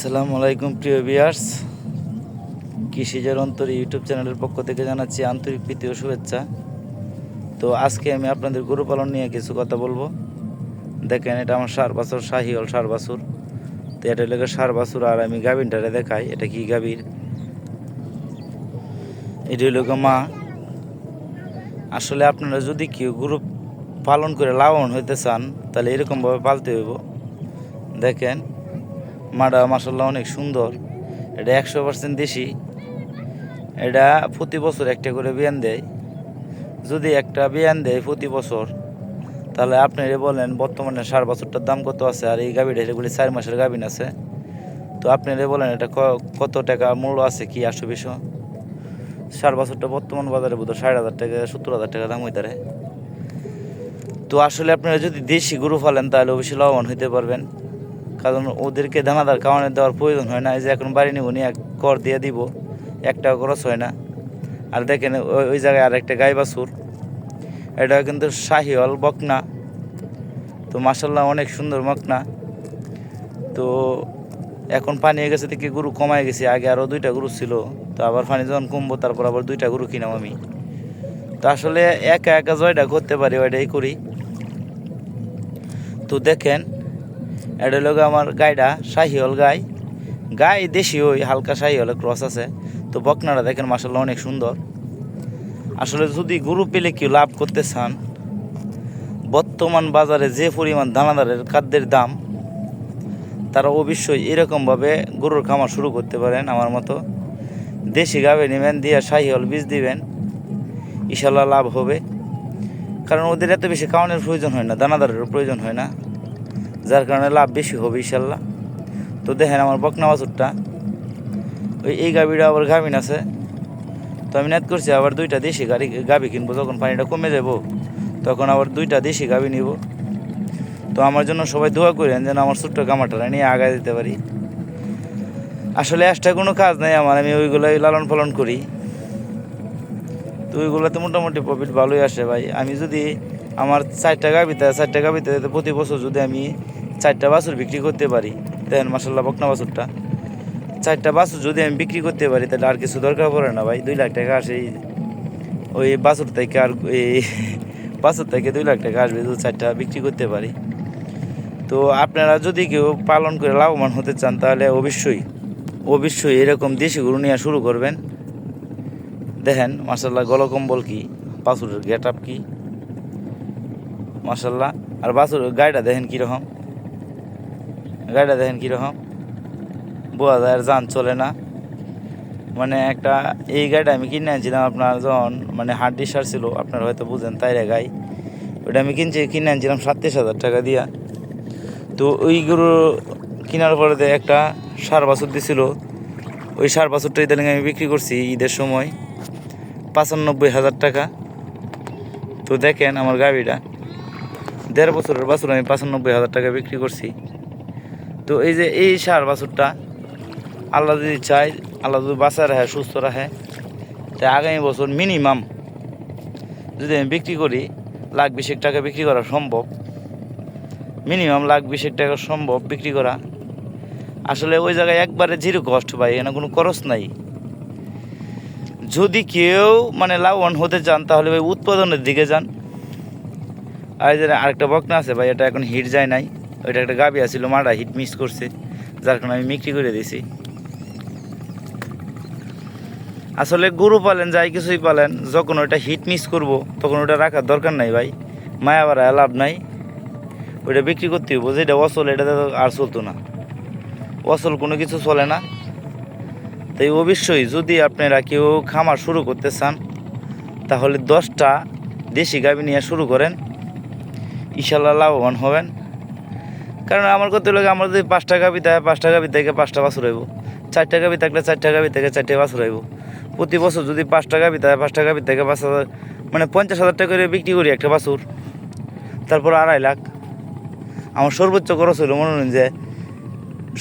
আসসালামু আলাইকুম, প্রিয় বিয়ার্স কৃষিজের অন্তর ইউটিউব চ্যানেলের পক্ষ থেকে জানাচ্ছি আন্তরিক প্রীতি ও শুভেচ্ছা। তো আজকে আমি আপনাদের গরু পালন নিয়ে কিছু কথা বলব। দেখেন, এটা আমার সার বাছুর শাহিওল সার বাছুর। তো এটা লেগে সার বাছুর, আর আমি গাভীরটারে দেখাই, এটা কি গাভীর? এটি হলো মা। আসলে আপনারা যদি কেউ গরু পালন করে লাভবান হইতে চান, তাহলে এরকমভাবে পালতে হইব। দেখেন মাটা মাসাল্লাহ অনেক সুন্দর। এটা একশো পার্সেন্ট দেশি। এটা প্রতি বছর একটা করে বিয়ান দেয়। যদি একটা বিয়ান দেয় প্রতি বছর, তাহলে আপনি বলেন বর্তমানে সার বছরটার দাম কত আছে? আর এই গাভীটা, এগুলি চার মাসের গাভিন আছে। তো আপনি বলেন, এটা কত টাকা মূল্য আছে কি আসো বিষয় সার বছরটা বর্তমান বাজারে বোধ ষাট হাজার টাকা, সত্তর হাজার টাকা দাম হইতারে। তো আসলে আপনারা যদি দেশি গরু ফালেন, তাহলে অবশ্যই লাভবান হইতে পারবেন। কারণ ওদেরকে দানাদার খাওয়ানো দেওয়ার প্রয়োজন হয় না। এই যে এখন বাড়ি নিব নিয়ে কর দিয়ে দিব, একটাও খরচ হয় না। আর দেখেন, ওই ওই জায়গায় আর একটা গাই বাছুর। এটা কিন্তু শাহিওয়াল বকনা। তো মাসাল্লাহ অনেক সুন্দর মকনা তো এখন পানি হয়ে গেছে দেখি গরু কমায় গেছে। আগে আরও দুইটা গরু ছিল। তো আবার পানি যখন কমবো, তারপর আবার দুইটা গরু কিনাম আমি। তো আসলে একা একা জয়টা করতে পারি, ওইটাই করি। তো দেখেন এটা লোক আমার গাইটা শাহিওল গাই। গাই দেশি ওই, হালকা শাহিওলে ক্রস আছে। তো বকনাটা দেখেন মাসাল্লাহ অনেক সুন্দর। আসলে যদি গরু পেলে কেউ লাভ করতে চান, বর্তমান বাজারে যে পরিমাণ দানাদারের খাদ্যের দাম, তারা অবশ্যই এরকমভাবে গরুর খামার শুরু করতে পারেন আমার মতো। দেশি গাবে নেবেন, দিয়ে শাহিওল বীজ দিবেন ইশাল্লাহ লাভ হবে। কারণ ওদের এত বেশি খাওয়ানোর প্রয়োজন হয় না, দানাদারেরও প্রয়োজন হয় না। যার কারণে লাভ বেশি হবে, ইনশাল্লাহ। তো দেখেন আমার বকনা বাছুরটা। ওই এই গাভিটা আবার গাভিন আছে। তো আমি নেট করছি, আবার দুইটা দেশি গাড়ি, গাভি কিনবো, যখন পানিটা কমে যাব, তখন আবার দুইটা দেশি গাভি নিব। তো আমার জন্য সবাই দোয়া করেন যেন আমার ছোট্ট কামাটা নিয়ে আগায় দিতে পারি। আসলে একটা কোনো কাজ নেই আমার, আমি ওইগুলোই লালন পালন করি। তো ওইগুলোতে মোটামুটি প্রফিট ভালোই আসে ভাই। আমি যদি আমার চারটা গাভিতে চারটা গাভিতে প্রতি বছর যদি আমি চারটা বাছুর বিক্রি করতে পারি। দেখেন মাসাল্লাহ বকনা বাছুরটা। চারটা বাছুর যদি আমি বিক্রি করতে পারি, তাহলে আর কিছু দরকার পড়ে না ভাই। দুই লাখ টাকা আসে। ওই বাছুর থেকে আর এই বাছুর থেকে দুই লাখ টাকা আসবে যদি চারটা বিক্রি করতে পারি। তো আপনারা যদি কেউ পালন করে লাভবান হতে চান, তাহলে অবশ্যই অবশ্যই এরকম দেশি গরু নিয়ে শুরু করবেন। দেখেন মাসাল্লাহ গলকম্বল কি, বাছুরের গেট আপ কি। মাসাল্লাহ আর বাছুর গাড়িটা দেখেন কীরকম। গাড়িটা দেখেন কীরকম। বোঝা যায় আর যান চলে না। মানে একটা এই গাড়িটা আমি কিনে আনছিলাম আপনার যখন মানে হার্ড ডিসার ছিল, আপনারা হয়তো বুঝেন তাইরে গাই। ওটা আমি কিনছি, কিনে আনছিলাম সাতত্রিশ হাজার টাকা দিয়া। তো ওই গরু কেনার পরে একটা সার বাছুর দিছিল, ওই সার বাছুরটা ইদানিং আমি বিক্রি করছি ঈদের সময়, পঁচানব্বই হাজার টাকা। তো দেখেন আমার গাড়িটা, দেড় বছরের বাছুর আমি পঁচানব্বই হাজার টাকা বিক্রি করছি। তো এই যে এই সার বাছুরটা আল্লাহ যদি চায়, আল্লাহ যদি বাঁচা রাখে, সুস্থ রাখে তাই আগামী বছর মিনিমাম যদি আমি বিক্রি করি, লাখ বিশেক টাকা বিক্রি করা সম্ভব। মিনিমাম লাখ বিশেক টাকা সম্ভব বিক্রি করা। আসলে ওই জায়গায় একবারে জিরো কষ্ট পাই এখানে কোনো খরচ নাই। যদি কেউ মানে লাভবান হতে চান, তাহলে ভাই উৎপাদনের দিকে যান। আর আরেকটা বকনা আছে ভাই, এটা এখন হিট যায় নাই। ওইটা একটা গাবি আছিল মারা হিট মিস করছে, যার কারণে আমি বিক্রি করে দিয়েছি আসলে গরু পালেন, যাই কিছুই পালেন, যখন ওইটা হিট মিস করব, তখন ওটা রাখার দরকার নাই ভাই। মায়া বাড়ায় লাভ নাই। ওইটা বিক্রি করতে হইব, যেটা অচল, এটা তো আর চলতো না। অচল কোনো কিছু চলে না। তাই অবশ্যই যদি আপনারা কেউ খামার শুরু করতে চান, তাহলে দশটা দেশি গাভী নিয়ে শুরু করেন। ইনশাল্লাহ লাভবান হবেন। কারণ আমার কত লোক আমার যদি পাঁচটা গাভী থাকে, পাঁচটা গাভী থেকে পাঁচটা বাছুর হইব। চারটা গাভী থাকলে চারটা গাভী থেকে চারটে বাছুর হইব। প্রতি বছর যদি পাঁচটা গাভী থাকে, পাঁচটা গাভী থেকে পাঁচ হাজার মানে পঞ্চাশ হাজার টাকা করে বিক্রি করি একটা বাছুর। তারপর আড়াই লাখ। আমার সর্বোচ্চ খরচ হইল, মনে হয় যে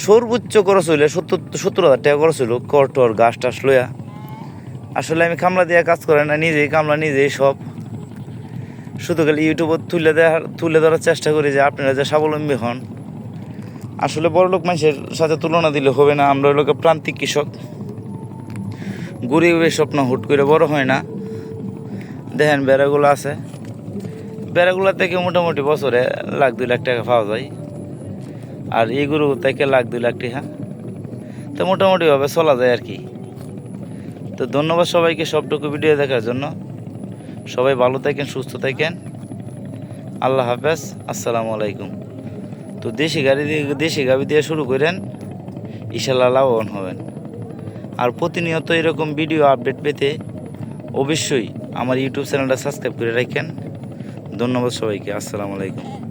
সর্বোচ্চ খরচ হইলে সত্তর সত্তর হাজার টাকা খরচ হইল, কর টর গাছ টাস লইয়া। আসলে আমি কামলা দিয়ে কাজ করে না, নিজেই কামলা, নিজেই সব। শুধু খালি ইউটিউবে তুলে দেওয়ার তুলে ধরার চেষ্টা করি যে আপনারা যে স্বাবলম্বী হন। আসলে বড় লোক মানুষের সাথে তুলনা দিলে হবে না, আমরা লোকে প্রান্তিক কৃষক। গরিবের স্বপ্ন হুট করে বড় হয় না। দেখেন বেড়াগুলো আছে। বেড়াগুলো থেকে মোটামুটি বছরে লাখ দুই লাখ টাকা পাওয়া যায়। আর এই গরু থেকে লাখ দুই লাখ টাকা। তো মোটামুটিভাবে চলা যায় আর কি। তো ধন্যবাদ সবাইকে সবটুকু ভিডিও দেখার জন্য। সবাই ভালো থাকেন, সুস্থ থাকেন। আল্লাহ হাফেজ, আসসালামু আলাইকুম। তো দেশি গাড়ি দিয়ে দেশি গাবি দিয়ে শুরু করেন ইশাল্লাহ লাভবান হবেন। আর প্রতিনিয়ত এরকম ভিডিও আপডেট পেতে অবশ্যই আমার ইউটিউব চ্যানেলটা সাবস্ক্রাইব করে রাখেন। ধন্যবাদ সবাইকে, আসসালামু আলাইকুম।